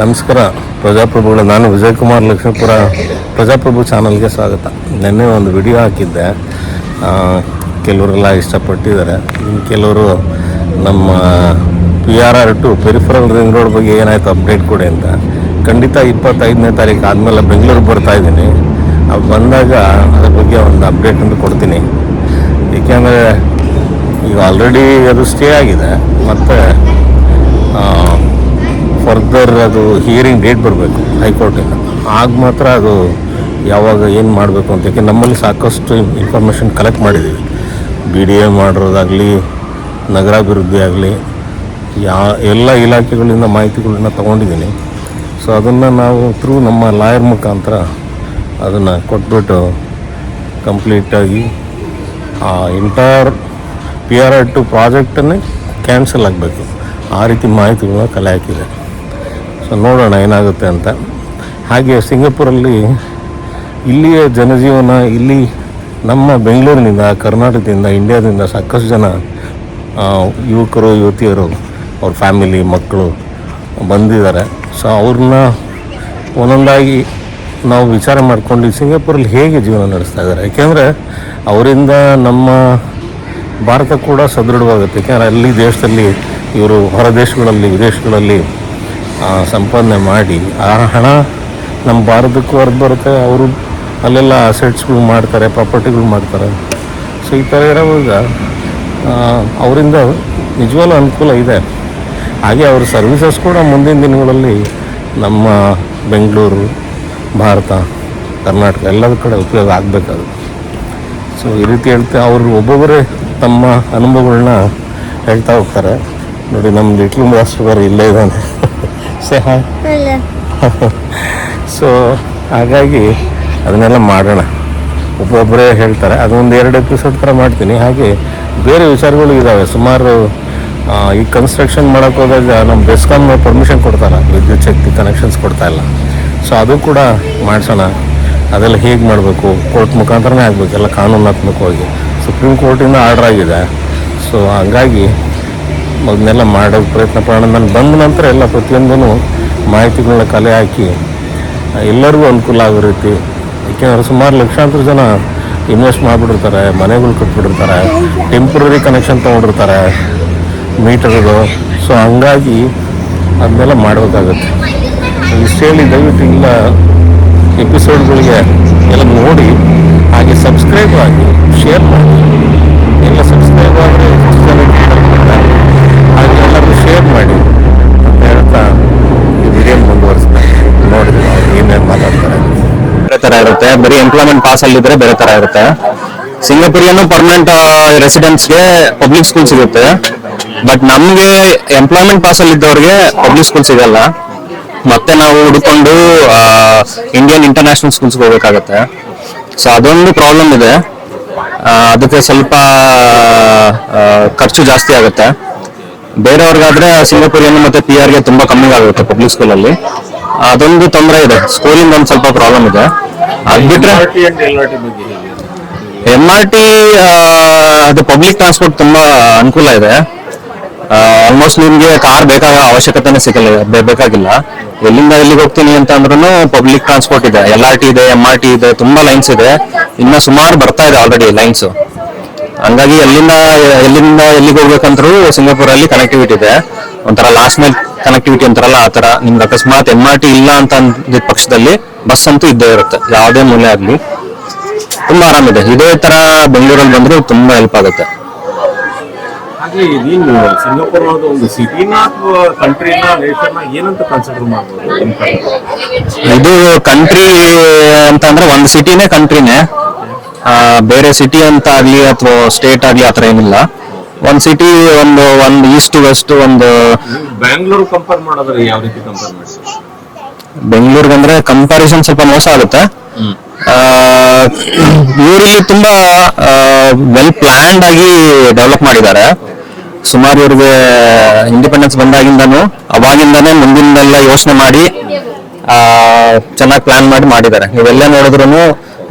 ನಮಸ್ಕಾರ. ಪ್ರಜಾಪ್ರಭುಗಳ, ನಾನು ವಿಜಯಕುಮಾರ್ ಲಕ್ಷ್ಮೀಪುರ, ಪ್ರಜಾಪ್ರಭು ಚಾನಲ್ಗೆ ಸ್ವಾಗತ. ನಿನ್ನೆ ಒಂದು ವಿಡಿಯೋ ಹಾಕಿದ್ದೆ. ಕೆಲವರೆಲ್ಲ ಇಷ್ಟಪಟ್ಟಿದ್ದಾರೆ. ಕೆಲವರು ನಮ್ಮ P R R two peripheral ring road ಬಗ್ಗೆ ಏನಾಯಿತು ಅಪ್ಡೇಟ್ ಕೊಡಿ ಅಂತ. ಖಂಡಿತ ಇಪ್ಪತ್ತೈದನೇ ತಾರೀಕು ಆದಮೇಲೆ ಬೆಂಗಳೂರಿಗೆ ಬರ್ತಾ ಇದ್ದೀನಿ. ಅದು ಬಂದಾಗ ಅದ್ರ ಬಗ್ಗೆ ಒಂದು ಅಪ್ಡೇಟ್ ಅಂತ ಕೊಡ್ತೀನಿ. ಏಕೆಂದರೆ ಈಗ ಆಲ್ರೆಡಿ ಅದು ಸ್ಟೇ ಆಗಿದೆ. ಮತ್ತು ಫರ್ದರ್ ಅದು ಹಿಯರಿಂಗ್ ಡೇಟ್ ಬರಬೇಕು ಹೈಕೋರ್ಟಿಂದ ಆಗ ಮಾತ್ರ ಅದು ಯಾವಾಗ ಏನು ಮಾಡಬೇಕು ಅಂತ ಯಾಕೆ ನಮ್ಮಲ್ಲಿ ಸಾಕಷ್ಟು ಇನ್ಫಾರ್ಮೇಷನ್ ಕಲೆಕ್ಟ್ ಮಾಡಿದ್ದೀವಿ ಬಿ ಡಿ ಎ ಮಾಡಿರೋದಾಗಲಿ, ನಗರಾಭಿವೃದ್ಧಿ ಆಗಲಿ, ಯಾ, ಎಲ್ಲ ಇಲಾಖೆಗಳಿಂದ ಮಾಹಿತಿಗಳನ್ನ ತೊಗೊಂಡಿದ್ದೀನಿ. ಸೊ ಅದನ್ನು ನಾವು ಥ್ರೂ ನಮ್ಮ ಲಾಯರ್ ಮುಖಾಂತರ ಅದನ್ನು ಕೊಟ್ಬಿಟ್ಟು ಕಂಪ್ಲೀಟಾಗಿ ಆ ಇಂಟರ್ ಪಿ ಆರ್ ಆರ್ ಟು ಪ್ರಾಜೆಕ್ಟನ್ನೇ ಕ್ಯಾನ್ಸಲ್ ಆಗಬೇಕು. ಆ ರೀತಿ ಮಾಹಿತಿಗಳನ್ನ ಕಲೆ ಹಾಕಿದೆ ಸೊ ನೋಡೋಣ ಏನಾಗುತ್ತೆ ಅಂತ. ಹಾಗೆ ಸಿಂಗಪುರಲ್ಲಿ ಇಲ್ಲಿಯ ಜನಜೀವನ, ಇಲ್ಲಿ ನಮ್ಮ ಬೆಂಗಳೂರಿನಿಂದ, ಕರ್ನಾಟಕದಿಂದ, ಇಂಡಿಯಾದಿಂದ ಸಾಕಷ್ಟು ಜನ ಯುವಕರು, ಯುವತಿಯರು, ಅವ್ರ ಫ್ಯಾಮಿಲಿ, ಮಕ್ಕಳು ಬಂದಿದ್ದಾರೆ. ಸೊ, ಅವ್ರನ್ನ ಒಂದೊಂದಾಗಿ ನಾವು ವಿಚಾರ ಮಾಡಿಕೊಂಡು ಸಿಂಗಾಪುರಲ್ಲಿ ಹೇಗೆ ಜೀವನ ನಡೆಸ್ತಾ ಇದ್ದಾರೆ. ಯಾಕೆಂದರೆ ಅವರಿಂದ ನಮ್ಮ ಭಾರತ ಕೂಡ ಸದೃಢವಾಗುತ್ತೆ. ಯಾಕೆಂದರೆ ಅಲ್ಲಿ ದೇಶದಲ್ಲಿ ಇವರು ಹೊರ ದೇಶಗಳಲ್ಲಿ, ವಿದೇಶಗಳಲ್ಲಿ ಸಂಪಾದನೆ ಮಾಡಿ, ಆ ಹಣ ನಮ್ಮ ಭಾರತಕ್ಕೂ ಹೊರಗೆ ಬರುತ್ತೆ, ಅವರು ಅಲ್ಲೆಲ್ಲ ಅಸೆಟ್ಸ್ಗಳು ಮಾಡ್ತಾರೆ ಪ್ರಾಪರ್ಟಿಗಳು ಮಾಡ್ತಾರೆ. ಸೊ ಈ ಥರ ಇರೋವಾಗ ಅವರಿಂದ ನಿಜವಾಗ್ಲೂ ಅನುಕೂಲ ಇದೆ. ಹಾಗೆ ಅವ್ರ ಸರ್ವಿಸಸ್ ಕೂಡ ಮುಂದಿನ ದಿನಗಳಲ್ಲಿ ನಮ್ಮ ಬೆಂಗಳೂರು, ಭಾರತ, ಕರ್ನಾಟಕ ಎಲ್ಲದ ಕಡೆ ಉಪಯೋಗ ಆಗಬೇಕದು ಸೊ ಈ ರೀತಿ ಹೇಳ್ತಾ ಅವರು ಒಬ್ಬೊಬ್ಬರೇ ತಮ್ಮ ಅನುಭವಗಳನ್ನ ಹೇಳ್ತಾ ಹೋಗ್ತಾರೆ. ನೋಡಿ ನಮ್ಮ ಲಿಟ್ಲು ಮಾಸ್ಟರ್ ಇಲ್ಲೇ ಇದ್ದಾನೆ. ಸೇ ಹಾಯ್ ಸೊ ಹಾಗಾಗಿ ಅದನ್ನೆಲ್ಲ ಮಾಡೋಣ. ಒಬ್ಬೊಬ್ಬರೇ ಹೇಳ್ತಾರೆ. ಅದೊಂದು ಎರಡು ಎಪಿಸೋಡ್ ಥರ ಮಾಡ್ತೀನಿ. ಹಾಗೆ ಬೇರೆ ವಿಚಾರಗಳು ಇದ್ದಾವೆ ಸುಮಾರು ಈ ಕನ್ಸ್ಟ್ರಕ್ಷನ್ ಮಾಡೋಕೆ ಹೋದಾಗ ನಮ್ಮ ಬೆಸ್ಕಾಮ್ ಪರ್ಮಿಷನ್ ಕೊಡ್ತಾರೆ. ವಿದ್ಯುತ್ ಶಕ್ತಿ ಕನೆಕ್ಷನ್ಸ್ ಕೊಡ್ತಾ ಇಲ್ಲ. ಸೊ ಅದು ಕೂಡ ಮಾಡಿಸೋಣ. ಅದೆಲ್ಲ ಹೇಗೆ ಮಾಡಬೇಕು? ಕೋರ್ಟ್ ಮುಖಾಂತರನೇ ಆಗಬೇಕು. ಎಲ್ಲ ಕಾನೂನಾತ್ಮಕವಾಗಿ. ಸುಪ್ರೀಂ ಕೋರ್ಟಿಂದ ಆರ್ಡ್ರ್ ಆಗಿದೆ. ಸೊ ಹಂಗಾಗಿ ಅದನ್ನೆಲ್ಲ ಮಾಡೋ ಪ್ರಯತ್ನ ಪಡೋಣ. ನಾನು ಬಂದ ನಂತರ ಎಲ್ಲ ಪ್ರತಿಯೊಂದೂ ಮಾಹಿತಿಗಳನ್ನ ಕಲೆ ಹಾಕಿ, ಎಲ್ಲರಿಗೂ ಅನುಕೂಲ ಆಗೋ ರೀತಿ ಏಕೆಂದರೆ ಸುಮಾರು ಲಕ್ಷಾಂತರ ಜನ ಇನ್ವೆಸ್ಟ್ ಮಾಡಿಬಿಟ್ಟಿರ್ತಾರೆ, ಮನೆಗಳು ಕಟ್ಬಿಟ್ಟಿರ್ತಾರೆ ಟೆಂಪ್ರರಿ ಕನೆಕ್ಷನ್ ತೊಗೊಂಡಿರ್ತಾರೆ, ಮೀಟರ್ಗಳು. ಸೊ ಹಂಗಾಗಿ ಅದನ್ನೆಲ್ಲ ಮಾಡಬೇಕಾಗತ್ತೆ. ಇಷ್ಟು ಹೇಳಿ, ದಯವಿಟ್ಟು ಇಲ್ಲ ಎಪಿಸೋಡ್ಗಳಿಗೆ ಎಲ್ಲ ನೋಡಿ, ಹಾಗೆ ಸಬ್ಸ್ಕ್ರೈಬ್ ಆಗಿ ಶೇರ್ ಮಾಡಿ. ಎಲ್ಲ ಸಬ್ಸ್ಕ್ರೈಬ್ ಆದರೆ ಬೇರೆ ತರ ಇರುತ್ತೆ. ಬರೀ ಎಂಪ್ಲಾಯ್ಮೆಂಟ್ ಪಾಸ್ ಅಲ್ಲಿ ಇದ್ರೆ ಬೇರೆ ತರ ಇರುತ್ತೆ. ಸಿಂಗಪುರಿಯನ್ನು ಪರ್ಮನೆಂಟ್ ರೆಸಿಡೆಂಟ್ಸ್ಗೆ ಪಬ್ಲಿಕ್ ಸ್ಕೂಲ್ ಸಿಗುತ್ತೆ. ಬಟ್ ನಮ್ಗೆ ಎಂಪ್ಲಾಯ್ಮೆಂಟ್ ಪಾಸ್ ಅಲ್ಲಿ ಇದ್ದವ್ರಿಗೆ ಪಬ್ಲಿಕ್ ಸ್ಕೂಲ್ ಸಿಗಲ್ಲ. ಮತ್ತೆ ನಾವು ಹುಡ್ಕೊಂಡು ಇಂಡಿಯನ್ ಇಂಟರ್ನ್ಯಾಷನಲ್ ಸ್ಕೂಲ್ಸ್ಗೆ ಹೋಗ್ಬೇಕಾಗತ್ತೆ. ಸೊ ಅದೊಂದು ಪ್ರಾಬ್ಲಮ್ ಇದೆ. ಅದಕ್ಕೆ ಸ್ವಲ್ಪ ಖರ್ಚು ಜಾಸ್ತಿ ಆಗುತ್ತೆ. ಬೇರೆಯವ್ರಿಗಾದ್ರೆ ಸಿಂಗಪುರಿಯನ್ನು ಮತ್ತೆ ಪಿ ಆರ್ಗೆ ತುಂಬಾ ಕಮ್ಮಿ ಆಗುತ್ತೆ ಪಬ್ಲಿಕ್ ಸ್ಕೂಲಲ್ಲಿ ಅದೊಂದು ತೊಂದರೆ ಇದೆ. ಸ್ಕೂಲಿಂದ ಒಂದು ಸ್ವಲ್ಪ ಪ್ರಾಬ್ಲಮ್ ಇದೆ. ಅದ್ ಬಿಟ್ರೆ ಎಂ ಆರ್ ಟಿ ಅದು ಪಬ್ಲಿಕ್ ಟ್ರಾನ್ಸ್ಪೋರ್ಟ್ ತುಂಬಾ ಅನುಕೂಲ ಇದೆ. ಆಲ್ಮೋಸ್ಟ್ ನಿಮ್ಗೆ ಕಾರ್ ಬೇಕಾಗ ಅವಶ್ಯಕತೆನೇ ಸಿಗಲ್ಲ ಬೇಕಾಗಿಲ್ಲ. ಎಲ್ಲಿಂದ ಎಲ್ಲಿಗೆ ಹೋಗ್ತೀನಿ ಅಂತ ಅಂದ್ರೂ ಪಬ್ಲಿಕ್ ಟ್ರಾನ್ಸ್ಪೋರ್ಟ್ ಇದೆ. ಎಲ್ ಆರ್ ಟಿ ಇದೆ ಎಂ ಆರ್ ಟಿ ಇದೆ ತುಂಬಾ ಲೈನ್ಸ್ ಇದೆ. ಇನ್ನ ಸುಮಾರು ಬರ್ತಾ ಇದೆ ಆಲ್ರೆಡಿ ಲೈನ್ಸ್ ಹಂಗಾಗಿ ಎಲ್ಲಿಂದ ಎಲ್ಲಿಂದ ಎಲ್ಲಿಗೆ ಹೋಗ್ಬೇಕಂದ್ರೂ ಸಿಂಗಾಪುರಲ್ಲಿ ಕನೆಕ್ಟಿವಿಟಿ ಇದೆ. ಒಂಥರ ಲಾಸ್ಟ್ ಮೈಲ್ ಕನೆಕ್ಟಿವಿಟಿ ಅಂತಾರಲ್ಲ ಆ ತರ ನಿಮ್ಗೆ ಅಕಸ್ಮಾತ್ ಎಂ ಆರ್ ಟಿ ಇಲ್ಲ ಅಂತ ಅಂದಿದ್ದ ಪಕ್ಷದಲ್ಲಿ ಬಸ್ ಅಂತೂ ಇದ್ದೇ ಇರುತ್ತೆ. ಯಾವುದೇ ಮೂಲೆ ಆಗ್ಲಿ. ತುಂಬಾ ಆರಾಮಿದೆ. ಇದೇ ತರ ಬೆಂಗಳೂರಲ್ಲಿ ಬಂದ್ರು ತುಂಬಾ ಹೆಲ್ಪ್ ಆಗುತ್ತೆ. ಹಾಗೆ ನೀನು ಸಿಂಗಾಪುರ್ ಒಂದು ಸಿಟಿನ ಅಥವಾ ಕಂಟ್ರಿನ ನೇಷನ್ನ ಏನಂತ ಕನ್ಸಿಡರ್ ಮಾಡ್ಬೋದು? ಇದು ಕಂಟ್ರಿ ಅಂತ ಅಂದ್ರೆ ಒಂದು ಸಿಟಿನೇ ಕಂಟ್ರಿನೇ ಬೇರೆ ಸಿಟಿ ಅಂತ ಆಗ್ಲಿ ಅಥವಾ ಸ್ಟೇಟ್ ಆಗ್ಲಿ ಆತರ ಏನಿಲ್ಲ. ಒಂದ್ ಸಿಟಿ ಒಂದು ಒಂದು ಈಸ್ಟ್ ವೆಸ್ಟ್ ಒಂದು ಬ್ಯಾಂಗ್ಳೂರ್ ಕಂಪೇರ್ ಮಾಡಿದ್ರೆ ಯಾವ ರೀತಿ ಕಂಪೇರ್ ಮಾಡ್ತೀವಿ ಬೆಂಗಳೂರಿಗೆ ಅಂದ್ರೆ ಕಂಪಾರಿಸನ್ ಸ್ವಲ್ಪ ಮೋಸ ಆಗುತ್ತೆ. ಇವರಿಗೆ ತುಂಬಾ ವೆಲ್ ಪ್ಲಾನ್ಡ್ ಆಗಿ ಡೆವಲಪ್ ಮಾಡಿದ್ದಾರೆ. ಸುಮಾರು ಇವ್ರಿಗೆ ಇಂಡಿಪೆಂಡೆನ್ಸ್ ಬಂದಾಗಿಂದನು ಅವಾಗಿಂದಾನೇ ಮುಂದಿನೆಲ್ಲ ಯೋಚನೆ ಮಾಡಿ ಚೆನ್ನಾಗಿ ಪ್ಲಾನ್ ಮಾಡಿ ಮಾಡಿದ್ದಾರೆ. ಇವೆಲ್ಲ ನೋಡಿದ್ರು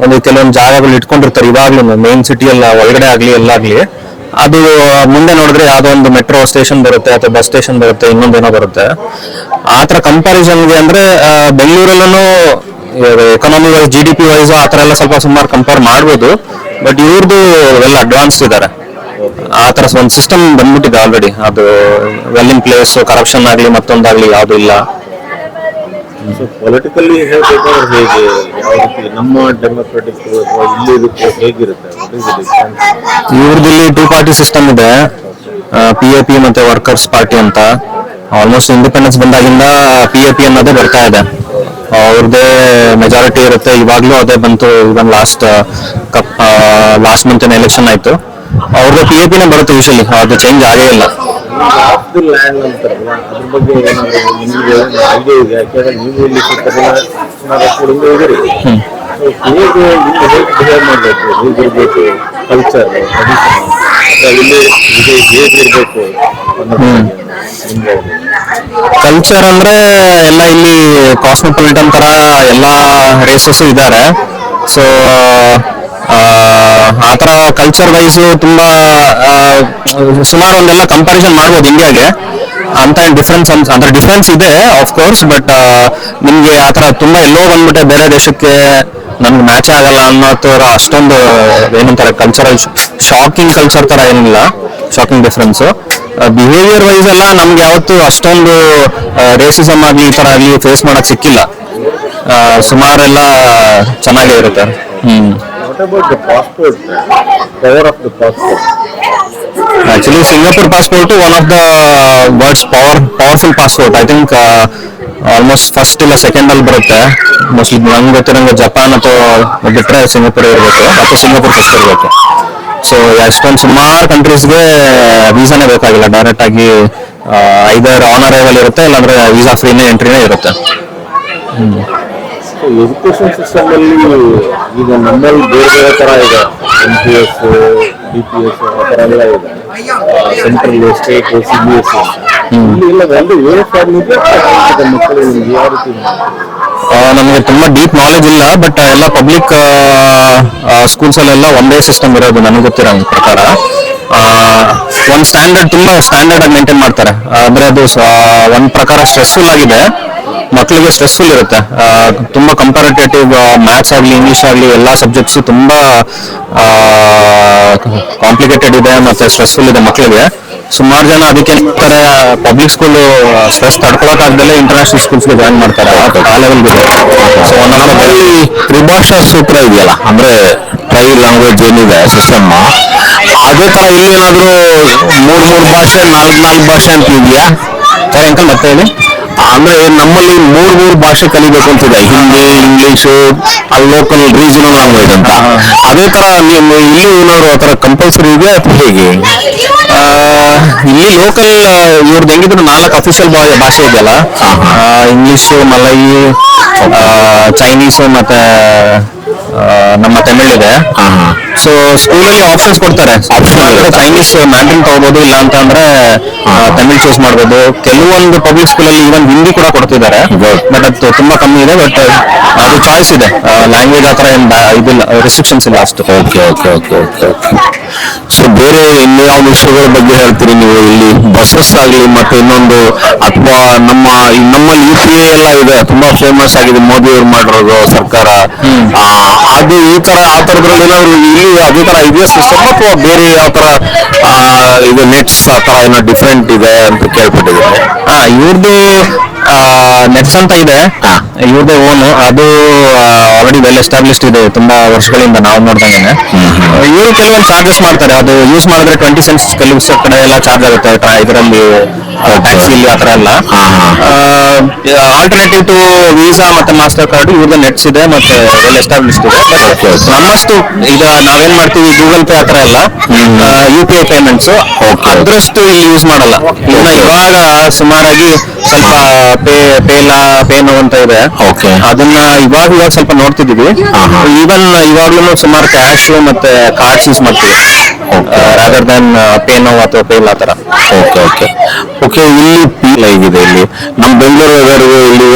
ಒಂದು ಕೆಲವೊಂದು ಜಾಗಗಳು ಇಟ್ಕೊಂಡಿರ್ತಾರೆ ಇವಾಗ್ಲೂ ಮೇನ್ ಸಿಟಿ ಎಲ್ಲ ಒಳಗಡೆ ಆಗ್ಲಿ ಎಲ್ಲಾಗ್ಲಿ ಅದು ಮುಂದೆ ನೋಡಿದ್ರೆ ಯಾವ್ದೋ ಒಂದು ಮೆಟ್ರೋ ಸ್ಟೇಷನ್ ಬರುತ್ತೆ ಅಥವಾ ಬಸ್ ಸ್ಟೇಷನ್ ಬರುತ್ತೆ, ಇನ್ನೊಂದೇನೋ ಬರುತ್ತೆ. ಆ ಥರ ಕಂಪ್ಯಾರಿಸನ್ಗೆ ಅಂದ್ರೆ ಬೆಂಗಳೂರಲ್ಲೂ economy wise G D P wise ಆ ಥರ ಎಲ್ಲ ಸ್ವಲ್ಪ ಸುಮಾರು ಕಂಪೇರ್ ಮಾಡ್ಬೋದು. ಬಟ್ ಇವ್ರದ್ದು ಎಲ್ಲ ಅಡ್ವಾನ್ಸ್ ಇದ್ದಾರೆ ಆ ಥರ ಒಂದು ಸಿಸ್ಟಮ್ ಬಂದ್ಬಿಟ್ಟಿದೆ ಆಲ್ರೆಡಿ ಅದು ವೆಲ್ ಇನ್ ಪ್ಲೇಸ್ ಕರಪ್ಷನ್ ಆಗಲಿ ಮತ್ತೊಂದಾಗ್ಲಿ ಯಾವುದು ಇಲ್ಲ. ಸೊ ಪೊಲಿಟಿಕಲಿ ಹೇಳಬೇಕಾದ್ರೆ ಹೇಗೆ? ಯಾವ ರೀತಿ ನಮ್ಮ ಡೆಮೋಕ್ರೆಟಿಕ್ ಅಥವಾ ಇಲ್ಲಿ ಹೇಗಿರುತ್ತೆ? ಇವ್ರದಲ್ಲಿ ಟೂ ಪಾರ್ಟಿ ಸಿಸ್ಟಮ್ ಇದೆ. ಪಿ ಎ ಪಿ ಮತ್ತೆ ವರ್ಕರ್ಸ್ ಪಾರ್ಟಿ ಅಂತ. ಆಲ್ಮೋಸ್ಟ್ ಇಂಡಿಪೆಂಡೆನ್ಸ್ ಬಂದಾಗಿಂದ ಪಿ ಎ ಪಿ ಅನ್ನೋದೇ ಬರ್ತಾ ಇದೆ. ಅವ್ರದ್ದೇ ಮೆಜಾರಿಟಿ ಇರುತ್ತೆ. ಇವಾಗ್ಲೂ ಅದೇ ಬಂತು. Even last cup last month election ಆಯ್ತು. ಅವ್ರದ್ದು ಪಿ ಎ ಪಿನೇ ಬರುತ್ತೆ ಯೂಶಲಿ ಅದು ಚೇಂಜ್ ಆಗೇ ಇಲ್ಲ. ಆಫ್ ದಿ ಲ್ಯಾಂಡ್ ಅಂತಾರಲ್ಲ ಅದ್ರ ಬಗ್ಗೆ ಏನಾದ್ರು ನಿಮಗೆ ಐಡಿಯಾ ಇದೆ? ಯಾಕೆಂದ್ರೆ ನೀವು ಇಲ್ಲಿ ವರ್ಷಗಳಿಂದ ಇದ್ದೀರಿ. ಹೇಗೆ ಇಲ್ಲಿ ಹೇಗೆ ಬಿಹೇವ್ ಮಾಡಬೇಕು? ಹೇಗಿರ್ಬೇಕು ಕಲ್ಚರ್ ಇಲ್ಲಿ ಇದು ಹೇಗಿರ್ಬೇಕು ಕಲ್ಚರ್ ಅಂದ್ರೆ ಎಲ್ಲ ಇಲ್ಲಿ ಕಾಸ್ಮೋಪಾಲಿಟನ್ ತರ ಎಲ್ಲ ರೇಸಸ್ ಇದ್ದಾರೆ ಸೊ ಆ ಥರ ಕಲ್ಚರ್ ವೈಸ್ ತುಂಬಾ ಸುಮಾರು ಒಂದೆಲ್ಲ ಕಂಪಾರಿಸನ್ ಮಾಡ್ಬೋದು ಇಂಡಿಯಾಗೆ ಅಂತ ಡಿಫ್ರೆನ್ಸ್ ಅಂದ್ರೆ ಡಿಫ್ರೆನ್ಸ್ ಇದೆ ಆಫ್ ಕೋರ್ಸ್ ಬಟ್ ನಿಮ್ಗೆ ಆ ಥರ ತುಂಬಾ ಎಲ್ಲೋ ಬಂದ್ಬಿಟ್ಟೆ ಬೇರೆ ದೇಶಕ್ಕೆ ನಮ್ಗೆ ಮ್ಯಾಚ್ ಆಗಲ್ಲ ಅನ್ನೋ ಥರ ಅಷ್ಟೊಂದು ಏನಂತಾರೆ ಕಲ್ಚರಲ್ ಶಾಕಿಂಗ್ ಕಲ್ಚರ್ ತರ ಏನಿಲ್ಲ. ಶಾಕಿಂಗ್ ಡಿಫ್ರೆನ್ಸ್ ಬಿಹೇವಿಯರ್ ವೈಸ್ ಎಲ್ಲ ನಮ್ಗೆ ಯಾವತ್ತು ಅಷ್ಟೊಂದು ರೇಸಿಸಮ್ ಆಗಲಿ ಈ ತರ ಆಗಲಿ ಫೇಸ್ ಮಾಡಕ್ ಸಿಕ್ಕಿಲ್ಲ. ಸುಮಾರೆಲ್ಲ, ಚೆನ್ನಾಗೇ ಇರುತ್ತೆ. ಹ್ಮ್. What about the passport power of the passport actually Singapore passport one of the world's power powerful passport I think almost first ಇಲ್ಲ ಸೆಕೆಂಡ್ ಅಲ್ಲಿ ಬರುತ್ತೆ. ಮೋಸ್ಟ್ಲಿ ನಂಗೆ ಗೊತ್ತಿರಂಗೆ ಜಪಾನ್ ಅಥವಾ ಬಿಟ್ಟರೆ ಸಿಂಗಾಪುರ್ ಇರಬೇಕು. ಅಥವಾ ಸಿಂಗಾಪುರ್ ಫಸ್ಟ್ ಇರಬೇಕು. ಸೊ ಅಷ್ಟೊಂದು ಸುಮಾರು ಕಂಟ್ರೀಸ್ಗೆ ವೀಸಾನೇ ಬೇಕಾಗಿಲ್ಲ. ಡೈರೆಕ್ಟ್ ಆಗಿ ಐದರ್ ಆನ್ ಅರೈವಲ್ ಇರುತ್ತೆ, ಇಲ್ಲಾಂದ್ರೆ ವೀಸಾ ಫ್ರೀನೇ ಎಂಟ್ರಿನೇ ಇರುತ್ತೆ. ಸೊ ಎಜುಕೇಶನ್ ಸಿಸ್ಟಮ್ ಅಲ್ಲಿ ಈಗ ನಮ್ಮಲ್ಲಿ ಬೇರೆ ಬೇರೆ ತರ ಇದೆ. M P S D P S ಆ ಥರ ಎಲ್ಲ ಇದೆ. Central state C B S ಇಲ್ಲಿ ಇಲ್ಲ ಒಂದು ಮಕ್ಕಳು ಯಾವ ರೀತಿ ನಮಗೆ ತುಂಬಾ ಡೀಪ್ ನಾಲೆಜ್ ಇಲ್ಲ ಬಟ್ ಎಲ್ಲ ಪಬ್ಲಿಕ್ ಸ್ಕೂಲ್ಸ್ ಅಲ್ಲೆಲ್ಲ ಒಂದೇ ಸಿಸ್ಟಮ್ ಇರೋದು ನನಗೆ ಗೊತ್ತಿರೋ ಪ್ರಕಾರ. ಒಂದು ಸ್ಟ್ಯಾಂಡರ್ಡ್ ತುಂಬಾ ಸ್ಟ್ಯಾಂಡರ್ಡ್ ಮೇಂಟೈನ್ ಮಾಡ್ತಾರೆ. ಅಂದ್ರೆ ಅದು ಒಂದ್ ಪ್ರಕಾರ ಸ್ಟ್ರೆಸ್ಫುಲ್ ಆಗಿದೆ. ಮಕ್ಕಳಿಗೆ ಸ್ಟ್ರೆಸ್ಫುಲ್ ಇರುತ್ತೆ. ತುಂಬಾ ಕಂಪಾರಿಟೇಟಿವ್ ಮ್ಯಾಥ್ಸ್ ಆಗಲಿ ಇಂಗ್ಲಿಷ್ ಆಗಲಿ, ಎಲ್ಲಾ ಸಬ್ಜೆಕ್ಟ್ಸ್ ತುಂಬಾ ಕಾಂಪ್ಲಿಕೇಟೆಡ್ ಇದೆ ಮತ್ತೆ ಸ್ಟ್ರೆಸ್ಫುಲ್ ಇದೆ ಮಕ್ಕಳಿಗೆ ಸುಮಾರು ಜನ ಅದಕ್ಕೆ ಮಾಡ್ತಾರೆ ಪಬ್ಲಿಕ್ ಸ್ಕೂಲ್ ಸ್ಟ್ರೆಸ್ ತಡ್ಕೊಳಕ್ ಆಗ್ದಲೆ ಇಂಟರ್ನ್ಯಾಷನಲ್ ಸ್ಕೂಲ್ಸ್ಗೆ ಜಾಯಿನ್ ಮಾಡ್ತಾರೆ. ಆ ಲೆವೆಲ್ ಸೊ ನಮ್ಮಲ್ಲಿ ತ್ರಿಭಾಷಾ ಸೂತ್ರ ಇದೆಯಲ್ಲ, ಅಂದ್ರೆ ಟ್ರೈ ಲ್ಯಾಂಗ್ವೇಜ್ ಏನಿದೆ ಸಿಸ್ಟಮ್ ಅದೇ ತರ ಇಲ್ಲಿ ಏನಾದ್ರು ಮೂರ್ ಮೂರ್ ಭಾಷೆ, ನಾಲ್ಕ್, ನಾಲ್ಕು ಭಾಷೆ ಅಂತ ಇದೆಯಾ? ಸರಿ ಅಂಕಲ್ ಮತ್ತೆ ಹೇಳಿ. ಅಂದ್ರೆ ನಮ್ಮಲ್ಲಿ ಮೂರ್ ಮೂರ್ ಭಾಷೆ ಕಲಿಬೇಕು ಅಂತಿದೆ ಹಿಂದಿ ಇಂಗ್ಲಿಷ್ ಅಲ್ಲಿ ಲೋಕಲ್ ರೀಜನಲ್ ಲ್ಯಾಂಗ್ವೇಜ್ ಅಂತ. ಅದೇ ತರ ನೀವು ಇಲ್ಲಿ ಏನಾದ್ರು ಆತರ ತರ ಕಂಪಲ್ಸರಿ ಇದೆ ಅಥವಾ ಹೇಗೆ? ಇಲ್ಲಿ ಲೋಕಲ್ ಇವ್ರದ್ದು ಹೆಂಗಿದ್ರು ನಾಲ್ಕು ಅಫಿಷಿಯಲ್ ಭಾಷೆ ಇದೆಯಲ್ಲ? ಇಂಗ್ಲಿಷ್ ಮಲಯಿ ಚೈನೀಸ್ ಮತ್ತೆ ನಮ್ಮ ತಮಿಳ್ ಇದೆ. ಸೊ ಸ್ಕೂಲಲ್ಲಿ ಆಪ್ಷನ್ಸ್ ಕೊಡ್ತಾರೆ. ಚೈನೀಸ್ ಮ್ಯಾಂಡ್ರಿನ್ ತಗೋಬಹುದು ಇಲ್ಲ ಅಂತ ಅಂದ್ರೆ ತಮಿಳ್ ಚೂಸ್ ಮಾಡಬಹುದು ಕೆಲವೊಂದು ಪಬ್ಲಿಕ್ ಸ್ಕೂಲಲ್ಲಿ ಈವನ್ ಹಿಂದಿ ಕೂಡ ಕೊಡ್ತಿದ್ದಾರೆ. ಬಟ್ ಅದು ತುಂಬಾ ಕಮ್ಮಿ ಇದೆ ಬಟ್ ಅದು ಚಾಯ್ಸ್ ಇದೆ. ಲ್ಯಾಂಗ್ವೇಜ್ ಆತರ ಥರ ಏನು ಇದಿಲ್ಲ ರೆಸ್ಟ್ರಿಕ್ಷನ್ಸ್ ಇಲ್ಲ ಅಷ್ಟು. Okay okay okay okay so ಬೇರೆ ಇನ್ಯಾವ ವಿಷಯಗಳ ಬಗ್ಗೆ ಹೇಳ್ತೀರಿ ನೀವು? ಇಲ್ಲಿ ಬಸ್ಸಸ್ ಆಗಲಿ ಮತ್ತೆ ಇನ್ನೊಂದು ಅಥವಾ ನಮ್ಮ ನಮ್ಮಲ್ಲಿ ಯು ಪಿ ಎ ಎಲ್ಲ ಇದೆ. ತುಂಬಾ ಫೇಮಸ್ ಆಗಿದೆ. ಮೋದಿ ಅವ್ರು ಮಾಡಿರೋದು ಸರ್ಕಾರ. ಅದು ಈ ತರ ಆ ತರದ್ರಲ್ಲಿ ಏನಾದ್ರು ಇಲ್ಲಿ ಅದೇ ತರ ಇದೆಯಾ? ಸಿಸ್ಟಮ್ ಅಥವಾ ಬೇರೆ ಯಾವ ತರ ಆ, ಇದು ನೆಟ್ಸ್ ಆ ತರ ಏನೋ ಡಿಫ್ರೆಂಟ್ ಇದೆ ಅಂತ ಕೇಳ್ಪಟ್ಟಿದ್ದೀನಿ. ಹಾ ಇವ್ರದ್ದು ನೆಟ್ಸ್ ಅಂತ ಇದೆ. ಇವ್ರದೇ ಓನ್ ಅದು ಆಲ್ರೆಡಿ ವೆಲ್ ಎಸ್ಟಾಬ್ಲಿಷ್ಡ್ ಇದೆ ತುಂಬಾ ವರ್ಷಗಳಿಂದ ನಾವು ನೋಡ್ದಂಗೆ ಇವರು ಕೆಲವೊಂದು ಚಾರ್ಜಸ್ ಮಾಡ್ತಾರೆ. ಅದು ಯೂಸ್ ಮಾಡಿದ್ರೆ ಟ್ವೆಂಟಿ ಸೆಂಟ್ಸ್ ಕೆಲವು ಕಡೆ ಎಲ್ಲ ಚಾರ್ಜ್ ಆಗುತ್ತೆ. ಇದರಲ್ಲಿ ಟ್ಯಾಕ್ಸಿ ಇಲ್ಲಿ ಆತರ ಎಲ್ಲ. ಆಲ್ಟರ್ನೇಟಿವ್ ಟು ವೀಸಾ ಮತ್ತೆ ಮಾಸ್ಟರ್ ಕಾರ್ಡ್ ಇವ್ರದ್ದು ನೆಟ್ಸ್ ಇದೆ ಮತ್ತೆ ವೆಲ್ ಎಸ್ಟಾಬ್ಲಿಷ್ಡ್ ಇದೆ. ಬಟ್ ನಮ್ಮಷ್ಟು ಈಗ ನಾವೇನ್ ಮಾಡ್ತೀವಿ ಗೂಗಲ್ ಪೇ ಆತರ ಎಲ್ಲ ಯು ಪಿ ಐ ಪೇಮೆಂಟ್ಸ್ ಅದ್ರಷ್ಟು ಇಲ್ಲಿ ಯೂಸ್ ಮಾಡಲ್ಲ. ಇನ್ನ ಇವಾಗ ಸುಮಾರಾಗಿ ಸ್ವಲ್ಪ ಪೇ ಪೇಲಾ ಪೇನು ಅಂತ ಇದೆ. Okay. ಅದನ್ನ ಇವಾಗ ಇವಾಗ ಸ್ವಲ್ಪ ನೋಡ್ತಿದೀವಿ ಈವನ್ ಇವಾಗ್ಲೂ ಸುಮಾರು ಕ್ಯಾಶ್ ಮತ್ತೆ ಕಾರ್ಡ್ಸ್ ಯೂಸ್ ಮಾಡ್ತೀವಿ. ರಾದರ್ ದನ್ ಪೇನೋ ಅಥವಾ ಪೇಲ್ ಆ ತರ ಓಕೆ ಓಕೆ ಓಕೆ ಇಲ್ಲಿ ಫೀಲ್ ಆಗಿದೆ ಇಲ್ಲಿ. ನಮ್ಮ ಬೆಂಗಳೂರು ವೆದರ್ಗೆ ಇಲ್ಲಿ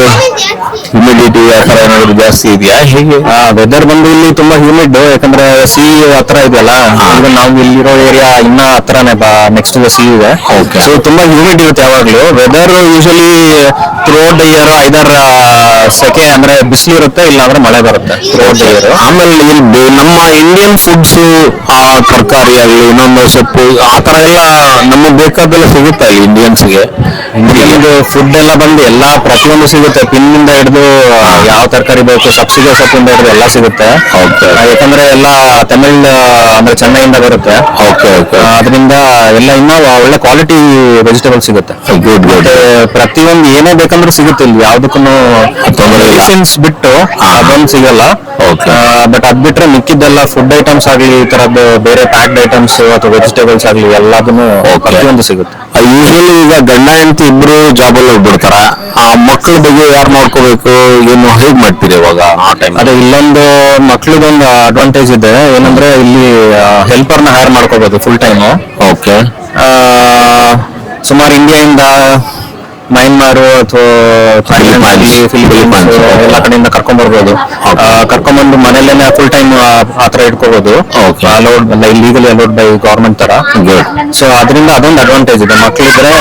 ಹ್ಯುಮಿಡಿಟಿ ಆ ಥರ ಏನಾದ್ರು ಜಾಸ್ತಿ ಇದೆಯಾ? ಹೇಗೆ? ವೆದರ್ ಬಂದು ಇಲ್ಲಿ ತುಂಬಾ ಹ್ಯೂಮಿಡ್ ಯಾಕಂದ್ರೆ ಸಿ ಹತ್ರ ಇದೆಯಲ್ಲ? ಈಗ ನಾವು ಇಲ್ಲಿರೋ ಏರಿಯಾ ಇನ್ನ ಹತ್ರನೇ ನೆಕ್ಸ್ಟ್ ಸಿ ಇದೆ. ಓಕೆ ಸೊ ತುಂಬಾ ಹ್ಯೂಮಿಡ್ ಇರುತ್ತೆ ಯಾವಾಗ್ಲೂ. Weather usually the year either ಸೆಕೆ ಅಂದ್ರೆ ಬಿಸಿಲು ಇರುತ್ತೆ ಇಲ್ಲ ಅಂದ್ರೆ ಮಳೆ ಬರುತ್ತೆ. ದ ಇಯರ್ ಆಮೇಲೆ ಇಲ್ಲಿ ಬೆ- ನಮ್ಮ ಇಂಡಿಯನ್ ಫುಡ್ಸ್ ಆ ತರಕಾರಿ ಆಗಲಿ ಇನ್ನೊಂದು ಸೊಪ್ಪು ಆ ತರ ಎಲ್ಲ ನಮಗೆ ಬೇಕಾದೆಲ್ಲ ಸಿಗುತ್ತೆ ಅಲ್ಲಿ ಇಂಡಿಯನ್ಸ್ಗೆ ಇದು ಫುಡ್ ಎಲ್ಲ ಬಂದು ಎಲ್ಲಾ ಪ್ರತಿಯೊಂದು ಸಿಗುತ್ತೆ. ಪಿನ್ನಿಂದ ಹಿಡಿದು ಯಾವ ತರಕಾರಿ ಬೇಕು ಸಬ್ಸಿಗೆ ಸೊಪ್ಪಿಂದ ಹಿಡಿದು ಎಲ್ಲ ಸಿಗುತ್ತೆ. ಯಾಕಂದ್ರೆ ಎಲ್ಲ ತಮಿಳ್ ಅಂದ್ರೆ ಚೆನ್ನೈಯಿಂದ ಬರುತ್ತೆ. ಓಕೆ ಓಕೆ ಅದರಿಂದ ಎಲ್ಲ ಇನ್ನೂ ಒಳ್ಳೆ ಕ್ವಾಲಿಟಿ ವೆಜಿಟೇಬಲ್ ಸಿಗುತ್ತೆ. ಗುಡ್ ಗುಡ್ ಪ್ರತಿಯೊಂದು ಏನೇ ಬೇಕಂದ್ರೂ ಸಿಗುತ್ತೆ ಇಲ್ಲಿ. ಯಾವ್ದಕ್ಕೂ ಮೆಡಿಸಿನ್ಸ್ ಬಿಟ್ಟು ಅದೊಂದು ಸಿಗಲ್ಲ. ಬಟ್ ಅದ್ ಬಿಟ್ರೆ ಮಿಕ್ಕಿದ್ದೆಲ್ಲ ಫುಡ್ ಐಟಮ್ಸ್ ಆಗ್ಲಿ ಈ ತರದ್ದು ಬೇರೆ ಪ್ಯಾಕ್ಡ್ ಐಟಮ್ಸ್ ಅಥವಾ ವೆಜಿಟೇಬಲ್ಸ್ ಆಗ್ಲಿ ಎಲ್ಲದನ್ನು ಪ್ರತಿಯೊಂದು ಸಿಗುತ್ತೆ. ಯೂಶಲಿ ಈಗ ಗಂಡ ಹೆಂಡತಿ ಇಬ್ರು ಜಾಬ್ ಅಲ್ಲಿ ಹೋಗ್ಬಿಡ್ತಾರ. ಆ ಮಕ್ಕಳ ಬಗ್ಗೆ ಯಾರು ನೋಡ್ಕೋಬೇಕು? ಏನು ಹೇಗ್ ಮಾಡ್ತೀರಿ ಇವಾಗ ಆ ಟೈಮ್ ಅದೇ ಇಲ್ಲೊಂದು ಮಕ್ಳದೊಂದು ಅಡ್ವಾಂಟೇಜ್ ಇದೆ. ಏನಂದ್ರೆ ಇಲ್ಲಿ ಹೆಲ್ಪರ್ನ ಹೈರ್ ಮಾಡ್ಕೋಬಹುದು ಫುಲ್ ಟೈಮ್ ಓಕೆ ಸುಮಾರು ಇಂಡಿಯಾದಿಂದ ಮಯನ್ಮಾರು ಅಥವಾ ಆಗಲಿ ಫಿಲಿಪೀನ್ಸ್ ಎಲ್ಲ ಕಡೆಯಿಂದ ಕರ್ಕೊಂಡ್ಬರ್ಬೋದು ಕರ್ಕೊಂಡ್ಬಂದು ಮನೇಲೇನೆ ಫುಲ್ ಟೈಮ್ ಆತರ ಇಟ್ಕೋಬಹುದು allowed legally allowed by government ತರ ಸೊ ಅದರಿಂದ ಅದೊಂದು ಅಡ್ವಾಂಟೇಜ್ ಇದೆ. ಮಕ್ಕಳಿದ್ರೆ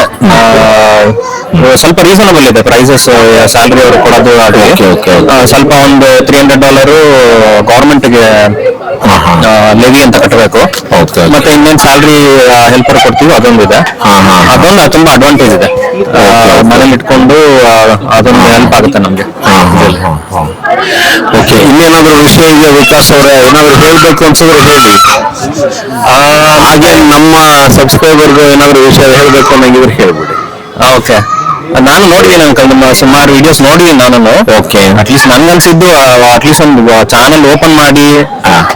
ಸ್ವಲ್ಪ ರೀಸನಬಲ್ ಇದೆ ಪ್ರೈಸಸ್ ಸ್ಯಾಲರಿ ಅವರು ಕೊಡೋದು ಆಗಲಿ. ಸ್ವಲ್ಪ ಒಂದು ತ್ರೀ ಹಂಡ್ರೆಡ್ ಡಾಲರ್ ಗವರ್ಮೆಂಟ್ಗೆ ಲೆವಿ ಅಂತ ಕಟ್ಟಬೇಕು. ಮತ್ತೆ ಇನ್ನೊಂದು ಸ್ಯಾಲ್ರಿ ಹೆಲ್ಪರ್ ಕೊಡ್ತೀವಿ ಅದೊಂದು ಇದೆ. ಅದೊಂದು ತುಂಬಾ ಅಡ್ವಾಂಟೇಜ್ ಇದೆ. ಮನೆ ಮನೇಲಿ ಇಟ್ಕೊಂಡು ಅದೊಂದು ಹೆಲ್ಪ್ ಆಗುತ್ತೆ ನಮ್ಗೆ. ಓಕೆ ಇನ್ನೇನಾದ್ರೂ ವಿಷಯ ಇದೆಯಾ ವಿಕಾಸ್ ಅವರೇ ಏನಾದ್ರು ಹೇಳ್ಬೇಕು ಅನ್ಸಿದ್ರೆ ಹೇಳಿ. ಹಾಗೆ ನಮ್ಮ ಸಬ್ಸ್ಕ್ರೈಬರ್ಗೂ ಏನಾದ್ರು ವಿಷಯ ಹೇಳ್ಬೇಕು ಅನ್ನಂಗಿದ್ರೆ ಹೇಳ್ಬಿಡಿ. ಓಕೆ ನಾನು ನೋಡಿದ್ದೀನಿ ಅಂಕಲ್ ನಿಮ್ಮ ಸುಮಾರು ವಿಡಿಯೋಸ್ ನೋಡಿದ್ದೀನಿ ನಾನು ಓಕೆ ಅಟ್ಲೀಸ್ಟ್ ನನ್ಗನ್ಸಿದ್ದು ಅಟ್ಲೀಸ್ಟ್ ಒಂದು ಚಾನೆಲ್ ಓಪನ್ ಮಾಡಿ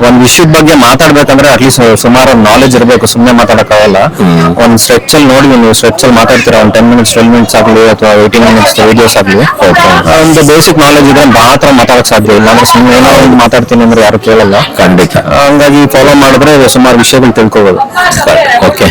ಒಂದ್ ವಿಷಯದ ಬಗ್ಗೆ ಮಾತಾಡ್ಬೇಕಂದ್ರೆ ಅಟ್ಲೀಸ್ಟ್ ಸುಮಾರು ನಾಲೆಜ್ ಇರಬೇಕು ಸುಮ್ಮನೆ ಮಾತಾಡಕ್ಕಾಗಲ್ಲ. ಒಂದ್ ಸ್ಟ್ರೆಚ್ ಅಲ್ಲಿ ನೋಡಿ ನೀವು ಸ್ಟ್ರೆಚ್ ಅಲ್ಲಿ ಮಾತಾಡ್ತೀರಾ ಒಂದ್ ಟೆನ್ ಮಿನಿಟ್ಸ್ ಟ್ವೆಲ್ ಮಿನಿಟ್ಸ್ ಆಗ್ಲಿ ಅಥವಾ ಏಯ್ಟೀನ್ ಮಿನಿಟ್ಸ್ ವಿಡಿಯೋಸ್ ಆಗ್ಲಿ. ಒಂದು ಬೇಸಿಕ್ ನಾಲೆಜ್ ಇದ್ರೆ ಮಾತ್ರ ಮಾತಾಡಕ್ ಸಾಧ್ಯ ಇಲ್ಲ. ಅಂದ್ರೆ ಸುಮ್ಮನೆ ಏನೋ ಒಂದು ಮಾತಾಡ್ತೀನಿ ಅಂದ್ರೆ ಯಾರು ಕೇಳಲ್ಲ. ಖಂಡಿತ. ಹಂಗಾಗಿ ಫಾಲೋ ಮಾಡಿದ್ರೆ ಸುಮಾರು ವಿಷಯಗಳು ತಿಳ್ಕೊಬೋದು. ಓಕೆ